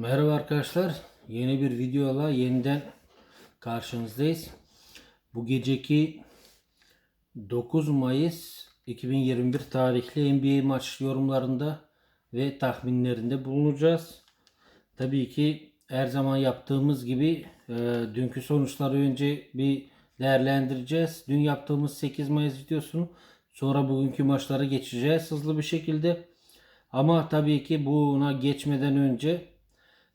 Merhaba arkadaşlar. Yeni bir videoyla yeniden karşınızdayız. Bu geceki 9 Mayıs 2021 tarihli NBA maç yorumlarında ve tahminlerinde bulunacağız. Tabii ki her zaman yaptığımız gibi e, dünkü sonuçları önce bir değerlendireceğiz. Dün yaptığımız 8 Mayıs videosunu sonra bugünkü maçlara geçeceğiz hızlı bir şekilde. Ama tabii ki buna geçmeden önce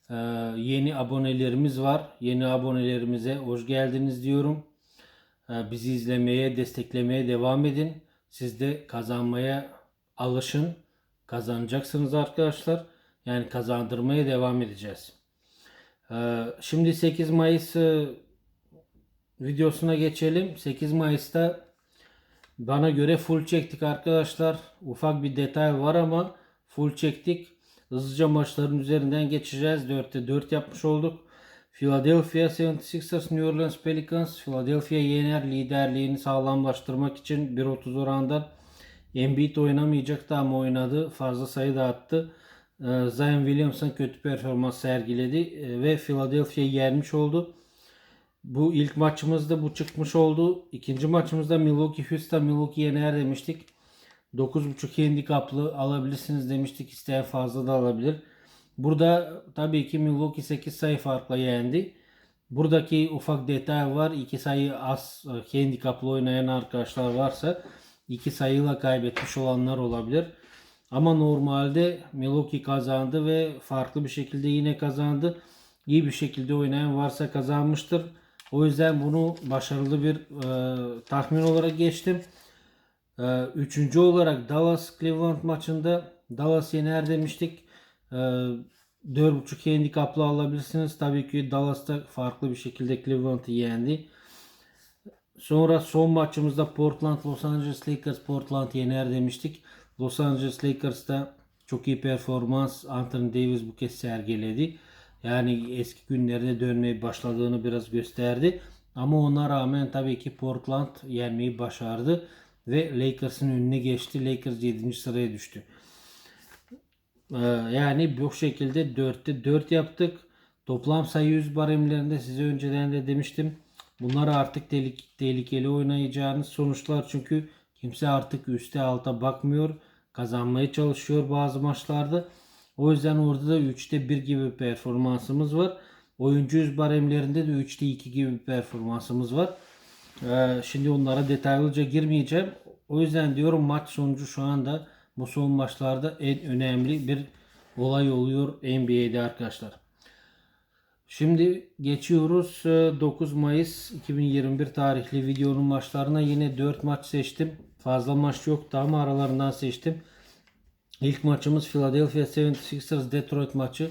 ee, yeni abonelerimiz var. Yeni abonelerimize hoş geldiniz diyorum. Ee, bizi izlemeye, desteklemeye devam edin. Siz de kazanmaya alışın. Kazanacaksınız arkadaşlar. Yani kazandırmaya devam edeceğiz. Ee, şimdi 8 Mayıs e, videosuna geçelim. 8 Mayıs'ta bana göre full çektik arkadaşlar. Ufak bir detay var ama full çektik. Hızlıca maçların üzerinden geçeceğiz. 4'te 4 yapmış olduk. Philadelphia 76ers, New Orleans Pelicans. Philadelphia yener liderliğini sağlamlaştırmak için 1.30 orandan. Embiid oynamayacaktı ama oynadı. Fazla sayı da attı. Ee, Zion Williamson kötü performans sergiledi ee, ve Philadelphia'yı yenmiş oldu. Bu ilk maçımızda bu çıkmış oldu. İkinci maçımızda Milwaukee Houston Milwaukee yener demiştik. 9.5 handikaplı alabilirsiniz demiştik. İsteyen fazla da alabilir. Burada tabii ki Milwaukee 8 sayı farkla yendi. Buradaki ufak detay var. 2 sayı az e, handikaplı oynayan arkadaşlar varsa 2 sayıyla kaybetmiş olanlar olabilir. Ama normalde Milwaukee kazandı ve farklı bir şekilde yine kazandı. İyi bir şekilde oynayan varsa kazanmıştır. O yüzden bunu başarılı bir e, tahmin olarak geçtim. Ee, üçüncü olarak Dallas Cleveland maçında Dallas yener demiştik. Ee, 4.5 handikaplı alabilirsiniz. Tabii ki Dallas'ta farklı bir şekilde Cleveland'ı yendi. Sonra son maçımızda Portland Los Angeles Lakers Portland yener demiştik. Los Angeles Lakers'ta çok iyi performans Anthony Davis bu kez sergiledi. Yani eski günlerine dönmeye başladığını biraz gösterdi. Ama ona rağmen tabii ki Portland yenmeyi başardı ve Lakers'ın önüne geçti. Lakers 7. sıraya düştü. Ee, yani bu şekilde 4'te 4 yaptık. Toplam sayı 100 baremlerinde size önceden de demiştim. Bunlar artık tehlike, tehlikeli oynayacağınız sonuçlar çünkü kimse artık üste alta bakmıyor. Kazanmaya çalışıyor bazı maçlarda. O yüzden orada da 3'te 1 gibi performansımız var. Oyuncu yüz baremlerinde de 3'te 2 gibi performansımız var. Ee, şimdi onlara detaylıca girmeyeceğim. O yüzden diyorum maç sonucu şu anda bu son maçlarda en önemli bir olay oluyor NBA'de arkadaşlar. Şimdi geçiyoruz 9 e, Mayıs 2021 tarihli videonun maçlarına. Yine 4 maç seçtim. Fazla maç yoktu ama aralarından seçtim. İlk maçımız Philadelphia 76ers Detroit maçı.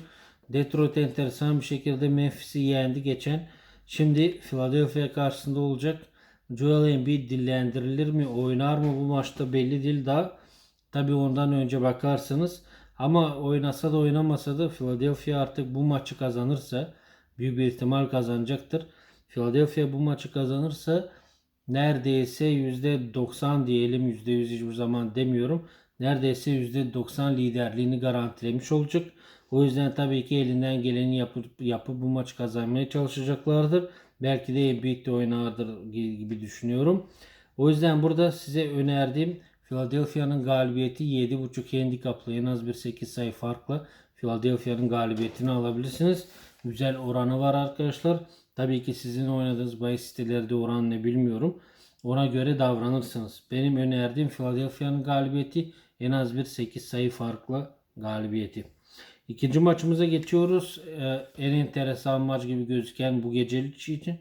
Detroit enteresan bir şekilde Memphis'i yendi geçen. Şimdi Philadelphia karşısında olacak. Joel Embiid dillendirilir mi? Oynar mı bu maçta belli değil daha. Tabi ondan önce bakarsınız. Ama oynasa da oynamasa da Philadelphia artık bu maçı kazanırsa büyük bir ihtimal kazanacaktır. Philadelphia bu maçı kazanırsa neredeyse %90 diyelim %100 hiçbir zaman demiyorum. Neredeyse %90 liderliğini garantilemiş olacak. O yüzden tabii ki elinden geleni yapıp, yapıp bu maçı kazanmaya çalışacaklardır. Belki de birlikte oynardır gibi düşünüyorum. O yüzden burada size önerdiğim Philadelphia'nın galibiyeti 7.5 handikaplı en az bir 8 sayı farkla Philadelphia'nın galibiyetini alabilirsiniz. Güzel oranı var arkadaşlar. Tabii ki sizin oynadığınız bahis sitelerde oran ne bilmiyorum. Ona göre davranırsınız. Benim önerdiğim Philadelphia'nın galibiyeti en az bir 8 sayı farkla galibiyeti. İkinci maçımıza geçiyoruz. Ee, en enteresan maç gibi gözüken bu gecelik için.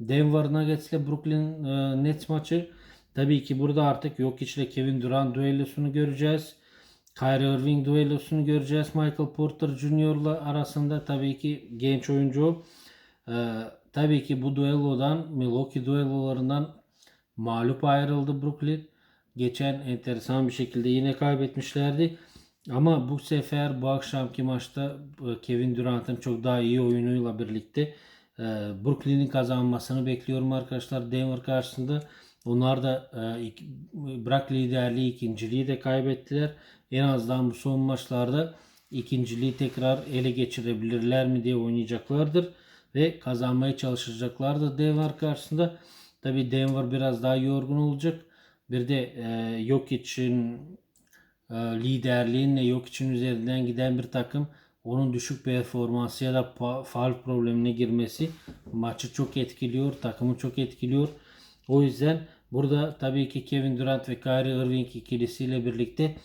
Denver Nuggets ile Brooklyn e, Nets maçı. Tabii ki burada artık yok ile Kevin Durant düellosunu göreceğiz. Kyrie Irving düellosunu göreceğiz. Michael Porter Jr. ile arasında tabii ki genç oyuncu. Ee, tabii ki bu duellodan Milwaukee duellolarından mağlup ayrıldı Brooklyn. Geçen enteresan bir şekilde yine kaybetmişlerdi. Ama bu sefer bu akşamki maçta e, Kevin Durant'ın çok daha iyi oyunuyla birlikte e, Brooklyn'in kazanmasını bekliyorum arkadaşlar Denver karşısında. Onlar da e, bırak liderliği ikinciliği de kaybettiler. En azından bu son maçlarda ikinciliği tekrar ele geçirebilirler mi diye oynayacaklardır ve kazanmaya çalışacaklardır Denver karşısında. Tabi Denver biraz daha yorgun olacak. Bir de e, yok için e, liderliğinle yok için üzerinden giden bir takım onun düşük performansı ya da faul problemine girmesi maçı çok etkiliyor, takımı çok etkiliyor. O yüzden burada tabii ki Kevin Durant ve Kyrie Irving ikilisiyle birlikte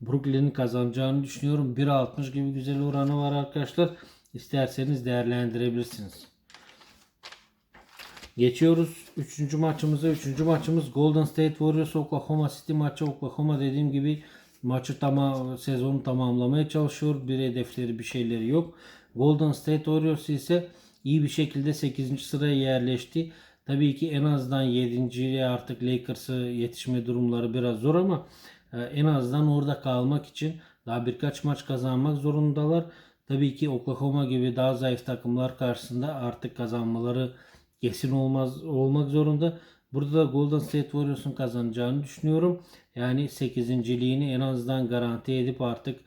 Brooklyn'in kazanacağını düşünüyorum. 1.60 gibi güzel oranı var arkadaşlar. İsterseniz değerlendirebilirsiniz. Geçiyoruz 3. maçımıza. 3. maçımız Golden State Warriors Oklahoma City maçı. Oklahoma dediğim gibi maçı tamam sezonu tamamlamaya çalışıyor. Bir hedefleri bir şeyleri yok. Golden State Warriors ise iyi bir şekilde 8. sıraya yerleşti. Tabii ki en azından 7.ye artık Lakers'ı yetişme durumları biraz zor ama e, en azından orada kalmak için daha birkaç maç kazanmak zorundalar. Tabii ki Oklahoma gibi daha zayıf takımlar karşısında artık kazanmaları kesin olmaz olmak zorunda. Burada da Golden State Warriors'un kazanacağını düşünüyorum. Yani 8.liğini en azından garanti edip artık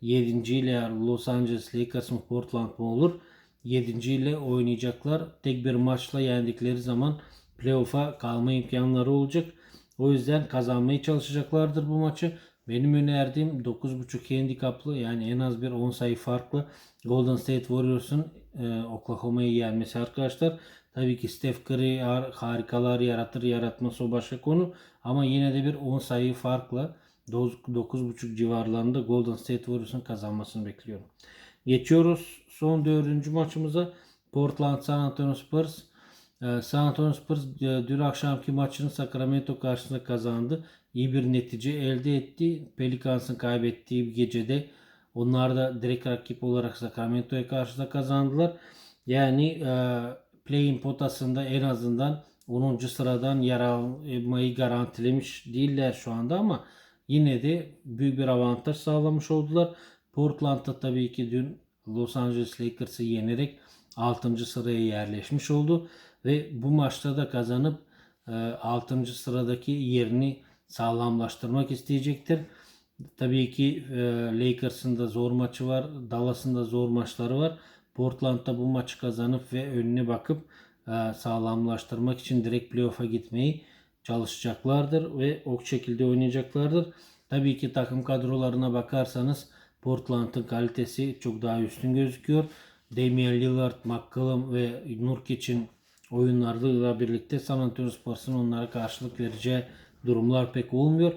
7. ile Los Angeles Lakers mı Portland mı olur? 7. ile oynayacaklar. Tek bir maçla yendikleri zaman playoff'a kalma imkanları olacak. O yüzden kazanmaya çalışacaklardır bu maçı. Benim önerdiğim 9.5 handikaplı yani en az bir 10 sayı farklı Golden State Warriors'un e, Oklahoma'yı yenmesi arkadaşlar. Tabii ki Steph Curry har- harikalar yaratır yaratması o başka konu. Ama yine de bir 10 sayı farkla 9.5 civarlarında Golden State Warriors'un kazanmasını bekliyorum. Geçiyoruz son dördüncü maçımıza. Portland San Antonio Spurs. Ee, San Antonio Spurs e, dün akşamki maçını Sacramento karşısında kazandı. İyi bir netice elde etti. Pelicans'ın kaybettiği bir gecede onlar da direkt rakip olarak Sacramento'ya karşı da kazandılar. Yani e, play-in potasında en azından 10. sıradan yer almayı garantilemiş değiller şu anda ama yine de büyük bir avantaj sağlamış oldular. Portland'da tabii ki dün Los Angeles Lakers'ı yenerek 6. sıraya yerleşmiş oldu ve bu maçta da kazanıp 6. sıradaki yerini sağlamlaştırmak isteyecektir. Tabii ki e, Lakers'ın da zor maçı var. Dallas'ın da zor maçları var. Portland'da bu maçı kazanıp ve önüne bakıp e, sağlamlaştırmak için direkt playoff'a gitmeyi çalışacaklardır ve o şekilde oynayacaklardır. Tabii ki takım kadrolarına bakarsanız Portland'ın kalitesi çok daha üstün gözüküyor. Damian Lillard, McCollum ve Nurkic'in oyunlarıyla birlikte San Antonio Spurs'un onlara karşılık vereceği durumlar pek olmuyor.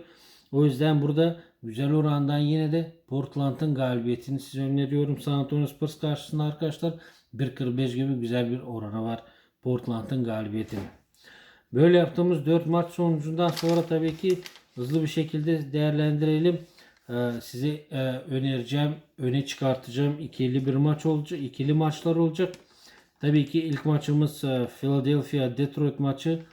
O yüzden burada güzel orandan yine de Portland'ın galibiyetini size öneriyorum. San Antonio Spurs karşısında arkadaşlar 1.45 gibi güzel bir oranı var Portland'ın galibiyetini. Böyle yaptığımız 4 maç sonucundan sonra tabii ki hızlı bir şekilde değerlendirelim. Ee, size e, önereceğim, öne çıkartacağım ikili bir maç olacak, ikili maçlar olacak. Tabii ki ilk maçımız e, Philadelphia Detroit maçı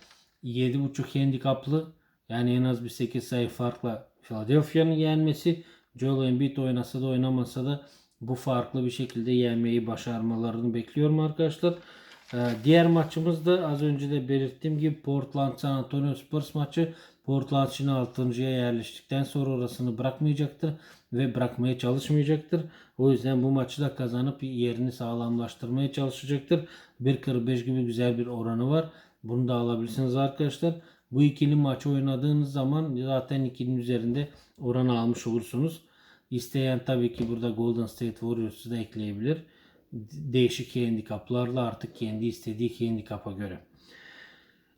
7.5 handikaplı. Yani en az bir 8 sayı farkla Philadelphia'nın yenmesi. Joel Embiid oynasa da oynamasa da bu farklı bir şekilde yenmeyi başarmalarını bekliyorum arkadaşlar. Ee, diğer maçımız da az önce de belirttiğim gibi Portland San Antonio Spurs maçı. Portland şimdi 6.ya yerleştikten sonra orasını bırakmayacaktır ve bırakmaya çalışmayacaktır. O yüzden bu maçı da kazanıp yerini sağlamlaştırmaya çalışacaktır. 1.45 gibi güzel bir oranı var. Bunu da alabilirsiniz arkadaşlar. Bu ikili maçı oynadığınız zaman zaten ikilinin üzerinde oran almış olursunuz. İsteyen tabii ki burada Golden State Warriors'u da ekleyebilir. Değişik handikaplarla artık kendi istediği handikapa göre.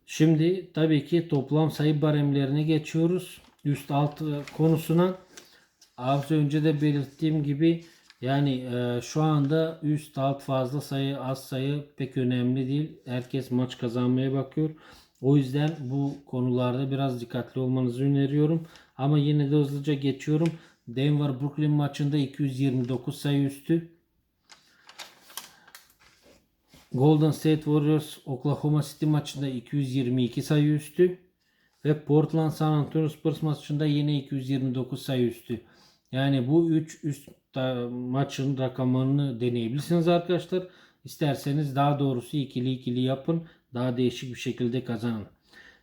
Şimdi tabii ki toplam sayı baremlerine geçiyoruz. Üst alt konusuna. Az önce de belirttiğim gibi yani e, şu anda üst alt fazla sayı az sayı pek önemli değil. Herkes maç kazanmaya bakıyor. O yüzden bu konularda biraz dikkatli olmanızı öneriyorum. Ama yine de hızlıca geçiyorum. Denver Brooklyn maçında 229 sayı üstü. Golden State Warriors Oklahoma City maçında 222 sayı üstü. Ve Portland San Antonio Spurs maçında yine 229 sayı üstü. Yani bu 3 üst da- maçın rakamını deneyebilirsiniz arkadaşlar. İsterseniz daha doğrusu ikili ikili yapın. Daha değişik bir şekilde kazanın.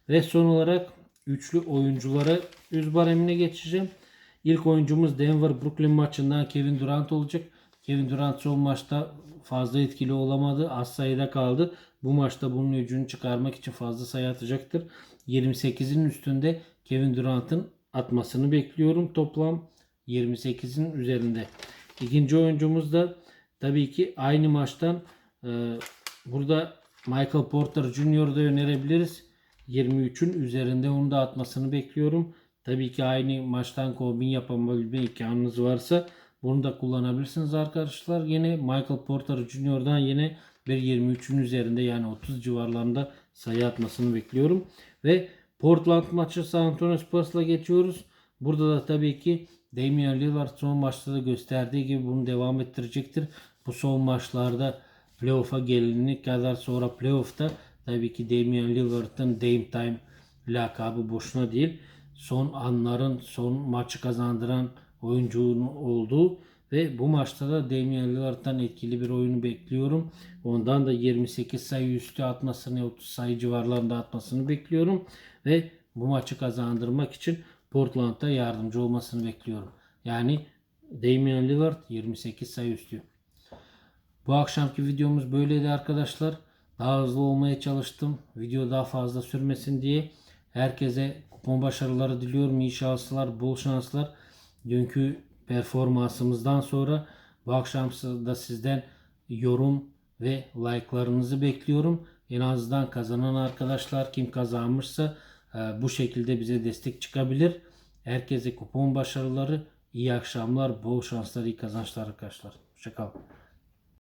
Ve son olarak üçlü oyunculara yüz baremine geçeceğim. İlk oyuncumuz Denver Brooklyn maçından Kevin Durant olacak. Kevin Durant son maçta fazla etkili olamadı. Az sayıda kaldı. Bu maçta bunun öcünü çıkarmak için fazla sayı atacaktır. 28'in üstünde Kevin Durant'ın atmasını bekliyorum. Toplam 28'in üzerinde. İkinci oyuncumuz da tabii ki aynı maçtan e, burada Michael Porter Jr. da önerebiliriz. 23'ün üzerinde onu da atmasını bekliyorum. Tabii ki aynı maçtan kombin yapabilme imkanınız varsa bunu da kullanabilirsiniz arkadaşlar. Yine Michael Porter Jr.'dan yine bir 23'ün üzerinde yani 30 civarlarında sayı atmasını bekliyorum. Ve Portland maçı San Antonio Spurs'la geçiyoruz. Burada da tabii ki Damian Lillard son maçta da gösterdiği gibi bunu devam ettirecektir. Bu son maçlarda playoff'a gelene kadar sonra playoff'ta tabii ki Damian Lillard'ın Dame Time lakabı boşuna değil. Son anların son maçı kazandıran oyuncunun olduğu ve bu maçta da Damian Lillard'dan etkili bir oyunu bekliyorum. Ondan da 28 sayı üstü atmasını, 30 sayı civarlarında atmasını bekliyorum. Ve bu maçı kazandırmak için Portland'da yardımcı olmasını bekliyorum. Yani Damian Lillard 28 sayı üstü. Bu akşamki videomuz böyleydi arkadaşlar. Daha hızlı olmaya çalıştım. Video daha fazla sürmesin diye. Herkese kupon başarıları diliyorum. İyi şanslar, bol şanslar. Dünkü performansımızdan sonra bu akşam da sizden yorum ve like'larınızı bekliyorum. En azından kazanan arkadaşlar kim kazanmışsa e, bu şekilde bize destek çıkabilir. Herkese kupon başarıları, iyi akşamlar, bol şanslar, iyi kazançlar arkadaşlar. Hoşçakalın.